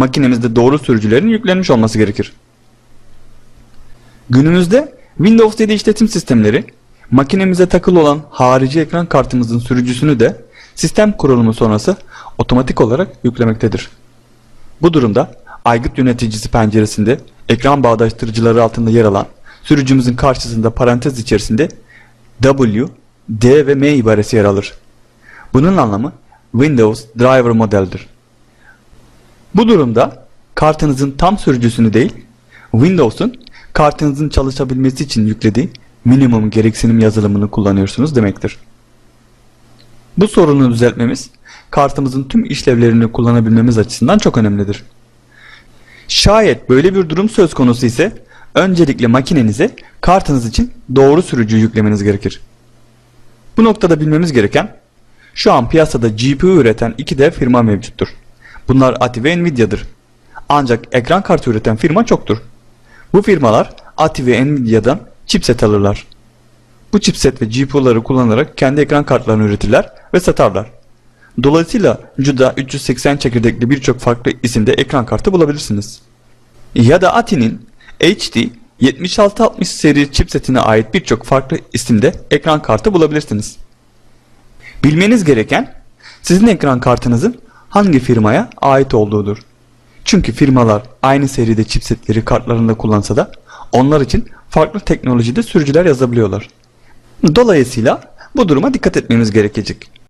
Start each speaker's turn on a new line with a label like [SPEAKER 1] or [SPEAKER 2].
[SPEAKER 1] makinemizde doğru sürücülerin yüklenmiş olması gerekir. Günümüzde Windows 7 işletim sistemleri makinemize takılı olan harici ekran kartımızın sürücüsünü de sistem kurulumu sonrası otomatik olarak yüklemektedir. Bu durumda aygıt yöneticisi penceresinde ekran bağdaştırıcıları altında yer alan sürücümüzün karşısında parantez içerisinde W, D ve M ibaresi yer alır. Bunun anlamı Windows Driver Model'dir. Bu durumda kartınızın tam sürücüsünü değil, Windows'un kartınızın çalışabilmesi için yüklediği minimum gereksinim yazılımını kullanıyorsunuz demektir. Bu sorunu düzeltmemiz kartımızın tüm işlevlerini kullanabilmemiz açısından çok önemlidir. Şayet böyle bir durum söz konusu ise öncelikle makinenize kartınız için doğru sürücüyü yüklemeniz gerekir. Bu noktada bilmemiz gereken şu an piyasada GPU üreten iki dev firma mevcuttur. Bunlar ATI ve Nvidia'dır. Ancak ekran kartı üreten firma çoktur. Bu firmalar ATI ve Nvidia'dan chipset alırlar. Bu chipset ve GPU'ları kullanarak kendi ekran kartlarını üretirler ve satarlar. Dolayısıyla CUDA 380 çekirdekli birçok farklı isimde ekran kartı bulabilirsiniz. Ya da ATI'nin HD 7660 seri chipsetine ait birçok farklı isimde ekran kartı bulabilirsiniz. Bilmeniz gereken sizin ekran kartınızın hangi firmaya ait olduğudur. Çünkü firmalar aynı seride chipsetleri kartlarında kullansa da onlar için farklı teknolojide sürücüler yazabiliyorlar. Dolayısıyla bu duruma dikkat etmemiz gerekecek.